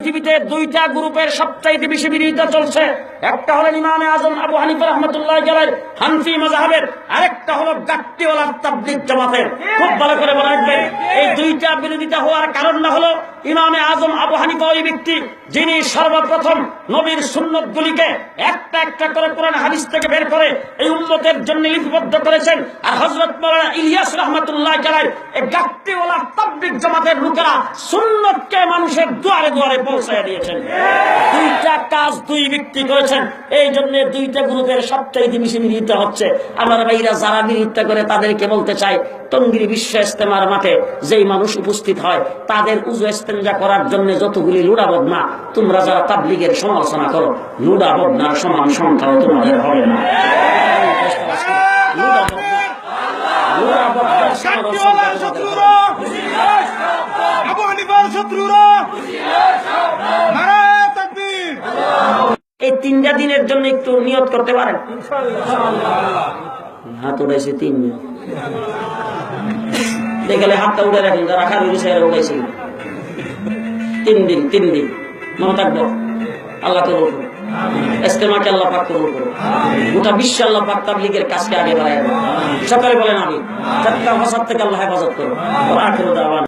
পৃথিবীতে দুইটা গ্রুপের সবচাইতে বেশি বিরোধিতা চলছে। একটা হলেন ইমামে আজম আবু হানিফা রহমতুল্লাহ গেলেন হানফি মজাহের আরেকটা হলো গাট্টিওয়ালা তাবলিক জামাতের। খুব ভালো করে মনে রাখবেন এই দুইটা বিরোধিতা হওয়ার হলো ইমামে আজম আবু হানিফা ওই ব্যক্তি, যিনি সর্বপ্রথম নবীর একটা একটা করে হাদিস থেকে বের করে এই জন্য লিপিবদ্ধ করেছেন। আর হজরত ইলিয়াস রহমতুল্লাহ জামাতের লোকেরা সুন্নতকে মানুষের দুয়ারে দুয়ারে দিয়েছেন। দুইটা কাজ দুই ব্যক্তি করেছেন। এই জন্য দুইটা গ্রুপের সবচাইতে বেশি বিরোধিতা হচ্ছে। আমার ভাইরা যারা বিরোধিতা করে তাদেরকে বলতে চাই টঙ্গিরি বিশ্ব ইস্তেমার মাঠে যেই মানুষ উপস্থিত হয় তাদের উজু ইস্তেঞ্জা করার জন্য যতগুলি লুড়া বদনা তোমরা যারা তাবলিগের সমালোচনা করো লুড়া বদনার সমান সংখ্যাও তোমাদের হবে না। না। এই তিনটা দিনের জন্য একটু নিয়ত করতে পারেন? হাত উঠাইছে তিন দিন দেখলে হাতটা উঠে রাখেন, যারা খালি রয়েছে এরা উঠাইছে তিন দিন তিন দিন। মনে থাকব আল্লাহ করব ইস্তেমাকে আল্লাহ পাক করব গোটা বিশ্ব আল্লাহ পাক তাবলিগের কাজকে আগে বাড়ায় সকালে বলেন আমি চারটা ফসাদ থেকে আল্লাহ হেফাজত করব আখের দাওয়ান